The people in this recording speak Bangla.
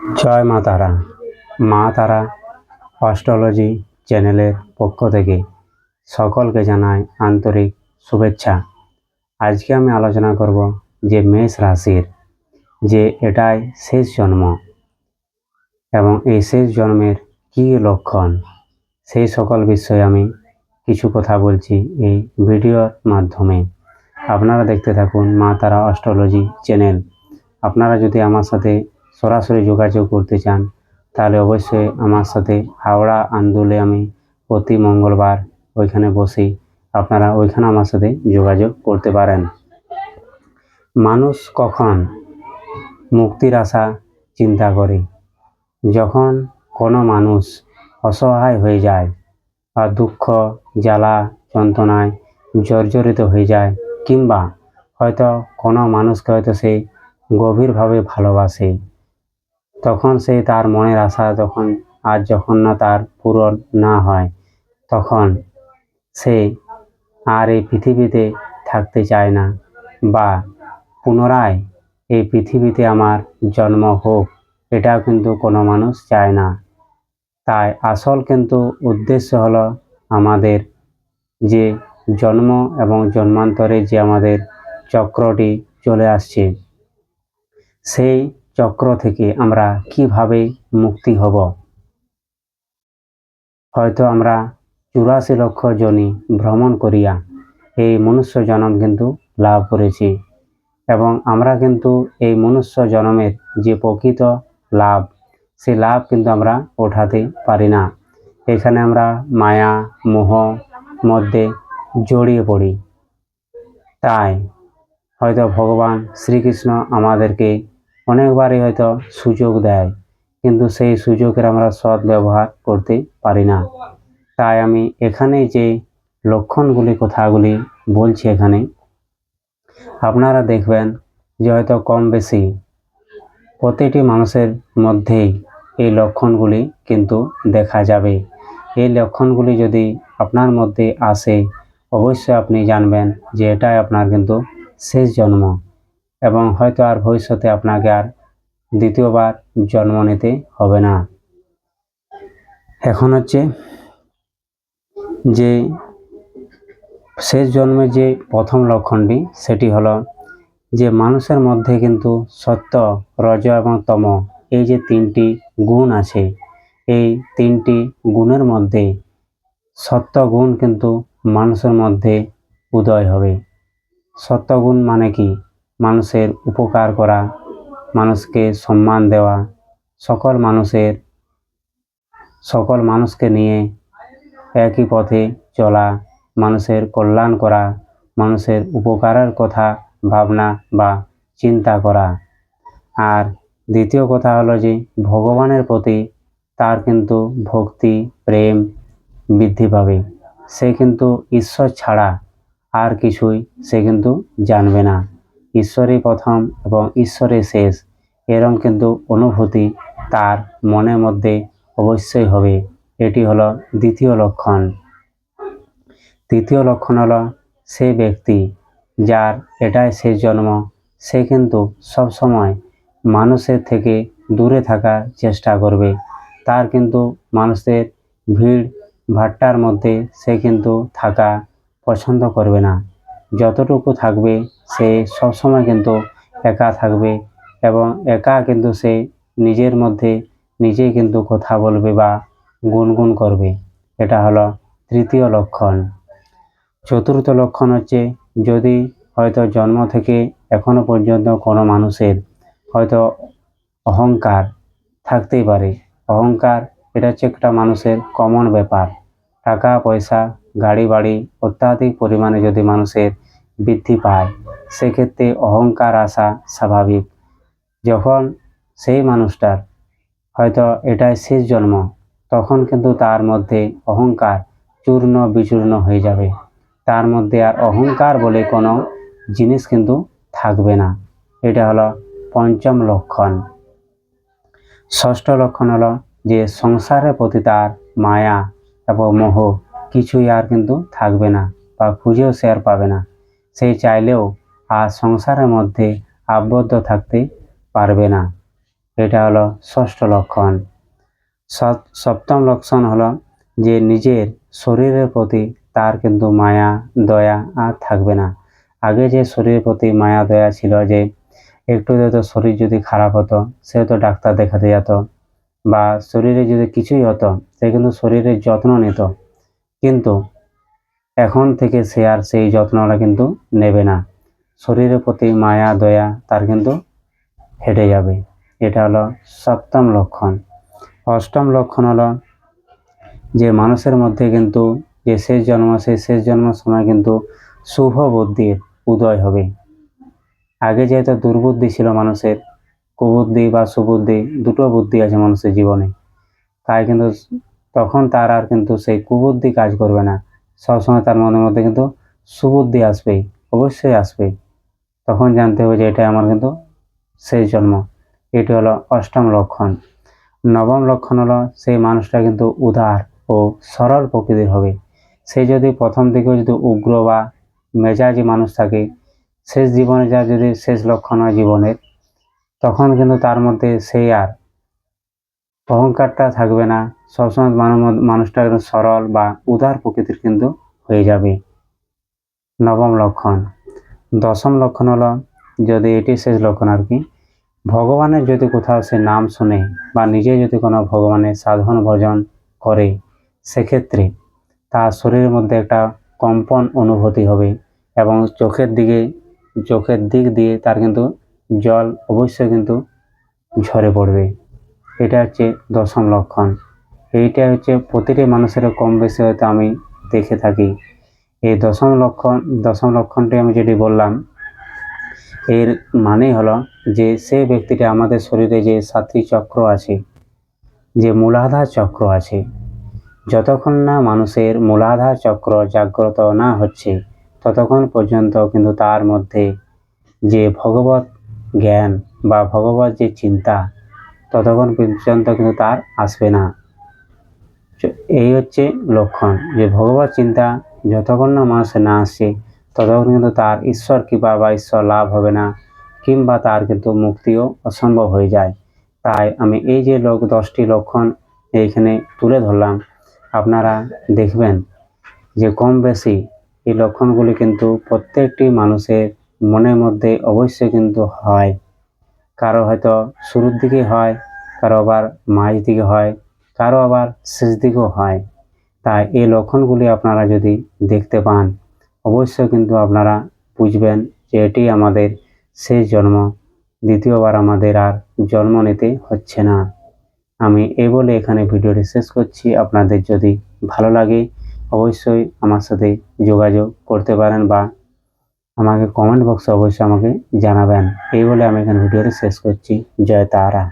জয় মা তারা। মা তারা অস্ট্রোলজি চ্যানেলের পক্ষ থেকে সকলকে জানায় আন্তরিক শুভেচ্ছা। আজকে আমি আলোচনা করব যে মেষ রাশির, যে এটাই শেষ জন্ম এবং এই শেষ জন্মের কী লক্ষণ, সেই সকল বিষয়ে আমি কিছু কথা বলছি এই ভিডিওর মাধ্যমে। আপনারা দেখতে থাকুন মা তারা অস্ট্রোলজি চ্যানেল। আপনারা যদি আমার সাথে সরাসরি যোগাযোগ করতে চান, তাহলে অবশ্যই আমার সাথে হাওড়া আন্দোলে আমি প্রতি মঙ্গলবার ওইখানে বসি আপনারা ওইখানে আমার সাথে যোগাযোগ করতে পারেন। মানুষ কখন মুক্তির আশা চিন্তা করে? যখন কোনো মানুষ অসহায় হয়ে যায় বা দুঃখ, জ্বালা, যন্ত্রণায় জর্জরিত হয়ে যায় কিংবা হয়তো কোনো মানুষকে হয়তো সে গভীরভাবে ভালোবাসে। তখন সে তার মনের আশা যখন, আর যখন না তার পূরণ না হয়, তখন সে আর এই পৃথিবীতে থাকতে চায় না বা পুনরায় এই পৃথিবীতে আমার জন্ম হোক এটাও কিন্তু কোনো মানুষ চায় না। তাই আসল কিন্তু উদ্দেশ্য হলো আমাদের যে জন্ম এবং জন্মান্তরে যে আমাদের চক্রটি চলে আসছে, সেই চক্র থেকে আমরা কীভাবে মুক্তি হব? হয়তো আমরা চুরাশি লক্ষ জনি ভ্রমণ করিয়া এই মনুষ্য জনম কিন্তু লাভ করেছি এবং আমরা কিন্তু এই মনুষ্য জনমের যে প্রকৃত লাভ, সে লাভ কিন্তু আমরা ওঠাতে পারি না। এখানে আমরা মায়া, মোহ মধ্যে জড়িয়ে পড়ি। তাই হয়তো ভগবান শ্রীকৃষ্ণ আমাদেরকে অনেকবারই হয়তো সুযোগ দেয়, কিন্তু সেই সুযোগের আমরা সৎ ব্যবহার করতে পারি না। তাই আমি এখানে যে লক্ষণগুলি, কথাগুলি বলছি এখানে, আপনারা দেখবেন যে হয়তো কম বেশি প্রতিটি মানুষের মধ্যেই এই লক্ষণগুলি কিন্তু দেখা যাবে। এই লক্ষণগুলি যদি আপনার মধ্যে আসে, অবশ্যই আপনি জানবেন যে এটাই আপনার কিন্তু শেষ জন্ম। এবং হয়তো আর ভবিষ্যতে আপনাকে আর দ্বিতীয়বার জন্ম নিতে হবে না। এখন হচ্ছে যে শেষ জন্মের যে প্রথম লক্ষণটি, সেটি হলো যে মানুষের মধ্যে কিন্তু সত্য, রজ এবং তম এই যে তিনটি গুণ আছে, এই তিনটি গুণের মধ্যে সত্য গুণ কিন্তু মানুষের মধ্যে উদয় হবে। সত্য গুণ মানে কি? মানুষের উপকার করা, মানুষকে সম্মান দেওয়া, সকল মানুষের, সকল মানুষকে নিয়ে একই পথে চলা, মানুষের কল্যাণ করা, মানুষের উপকারের কথা ভাবনা বা চিন্তা করা। আর দ্বিতীয় কথা হলো যে, ভগবানের প্রতি তার কিন্তু ভক্তি, প্রেম বৃদ্ধি পাবে। সে কিন্তু ঈশ্বর ছাড়া আর কিছুই সে কিন্তু জানবে না। ঈশ্বরই প্রথম এবং ঈশ্বরই শেষ। এরম কিন্তু অনুভূতি তার মনের মধ্যে অবশ্যই হবে। এটি হলো দ্বিতীয় লক্ষণ। তৃতীয় লক্ষণ হলো সে ব্যক্তি যার এটাই শেষ জন্ম, সে কিন্তু সব সময় মানুষের থেকে দূরে থাকার চেষ্টা করবে। তার কিন্তু মানুষের ভিড় ভাট্টার মধ্যে সে কিন্তু থাকা পছন্দ করবে না। যতটুকু থাকবে, সে সবসময় কিন্তু একা থাকবে এবং একা কিন্তু সে নিজের মধ্যে নিজে কিন্তু কথা বলবে বা গুনগুন করবে। এটা হলো তৃতীয় লক্ষণ। চতুর্থ লক্ষণ হচ্ছে, যদি হয়তো জন্ম থেকে এখনও পর্যন্ত কোনো মানুষের হয়তো অহংকার থাকতেই পারে। অহংকার, এটা হচ্ছে একটা মানুষের কমন ব্যাপার। টাকা, পয়সা, গাড়ি, বাড়ি অত্যাধিক পরিমাণে যদি মানুষের বৃদ্ধি পায়। সেক্ষেত্রে অহংকার আসা স্বাভাবিক। যখন সেই মানুষটার হয়তো এটাই শেষ জন্ম, তখন কিন্তু তার মধ্যে অহংকার চূর্ণ বিচূর্ণ হয়ে যাবে। তার মধ্যে আর অহংকার বলে কোনো জিনিস কিন্তু থাকবে না। এটা হলো পঞ্চম লক্ষণ। ষষ্ঠ লক্ষণ হলো যে সংসারের প্রতি তার মায়া এবং মোহ কিছুই আর কিন্তু থাকবে না বা খুঁজেও সে আর পাবে না। সে চাইলেও আর সংসারের মধ্যে আবদ্ধ থাকতে পারবে না। এটা হলো ষষ্ঠ লক্ষণ। সপ্তম লক্ষণ হলো যে নিজের শরীরের প্রতি তার কিন্তু মায়া, দয়া আর থাকবে না। আগে যে শরীরের প্রতি মায়া, দয়া ছিল যে একটু হয়তো শরীর যদি খারাপ হতো, সে তো ডাক্তার দেখাতে যেত বা শরীরে যদি কিছুই হতো, সে কিন্তু শরীরের যত্ন নিত। কিন্তু এখন থেকে সে আর সেই যত্নটা কিন্তু নেবে না। শরীরের প্রতি মায়া, দয়া তার কিন্তু হেঁটে যাবে। এটা হলো সপ্তম লক্ষণ। অষ্টম লক্ষণ হলো যে মানুষের মধ্যে কিন্তু যে শেষ জন্ম, সেই শেষ জন্মের সময় কিন্তু শুভ বুদ্ধির উদয় হবে। আগে যেহেতু দুর্বুদ্ধি ছিল মানুষের, কুবুদ্ধি বা সুবুদ্ধি দুটো বুদ্ধি আছে মানুষের জীবনে। তাই কিন্তু তখন তার আর কিন্তু সেই কুবুদ্ধি কাজ করবে না। সবসময় তার মনের মধ্যে কিন্তু সুবুদ্ধি আসবেই, অবশ্যই আসবে তখন জানতে হবে যে এটা আমার কিন্তু শেষ জন্ম। এটি হলো অষ্টম লক্ষণ। নবম লক্ষণ হলো সেই মানুষটা কিন্তু উদার ও সরল প্রকৃতির হবে। সে যদি প্রথম দিকেও যদি উগ্র বা মেজাজি মানুষ থাকে, শেষ জীবনে যা যদি শেষ লক্ষণ হয় জীবনের, তখন কিন্তু তার মধ্যে সেই আর অহংকারটা থাকবে না। সবসময় মানু- মানুষটা একদম সরল বা উদার প্রকৃতির কিন্তু হয়ে যাবে। নবম লক্ষণ। দশম লক্ষণ হলো, যদি এটি শেষ লক্ষণ আর কি, ভগবানের যদি কোথাও সে নাম শুনে বা নিজে যদি কোনো ভগবানের সাধন ভজন করে, সেক্ষেত্রে তার শরীরের মধ্যে একটা কম্পন অনুভূতি হবে এবং চোখের দিকে, চোখের দিক দিয়ে তার কিন্তু জল অবশ্যই কিন্তু ঝরে পড়বে। এটা হচ্ছে দশম লক্ষণ। এইটা হচ্ছে প্রতিটি মানুষের কম বেশি হয়তো আমি দেখে থাকি। এই দশম লক্ষণ, দশম লক্ষণটি আমি যেটি বললাম, এর মানে হলো যে সে ব্যক্তিটা আমাদের শরীরে যে সাতটি চক্র আছে, যে মূলাধার চক্র আছে, যতক্ষণ না মানুষের মূলাধার চক্র জাগ্রত না হচ্ছে, ততক্ষণ পর্যন্ত কিন্তু তার মধ্যে যে ভগবত জ্ঞান বা ভগবত যে চিন্তা ততক্ষণ পর্যন্ত কিন্তু তার আসবে না। এই হচ্ছে লক্ষণ। যে ভগবত চিন্তা যতক্ষণ না মানুষের না আসে, ততক্ষণ কিন্তু তার ঈশ্বর কৃপা বা ঈশ্বর লাভ হবে না, কিংবা তার কিন্তু মুক্তিও অসম্ভব হয়ে যায়। তাই আমি এই যে লোক, দশটি লক্ষণ এইখানে তুলে ধরলাম, আপনারা দেখবেন যে কম বেশি এই লক্ষণগুলি কিন্তু প্রত্যেকটি মানুষের মনের মধ্যে অবশ্যই কিন্তু হয়। কারও হয়তো শুরুর দিকে হয়, কারও আবার মাঝ দিকে হয়, কারও আবার শেষ দিকেও হয়। তাই এই লক্ষণগুলি আপনারা যদি দেখতে পান, অবশ্যই কিন্তু আপনারা বুঝবেন যে এটি আমাদের শেষ জন্ম, দ্বিতীয়বার আমাদের আর জন্ম নিতে হচ্ছে না। আমি এই বলে এখানে ভিডিওটি শেষ করছি। আপনাদের যদি ভালো লাগে, অবশ্যই আমার সাথে যোগাযোগ করতে পারেন বা আমাকে কমেন্ট বক্সে অবশ্যই আমাকে জানাবেন। এই বলে আমি এখানে ভিডিওটি শেষ করছি। জয় তারা।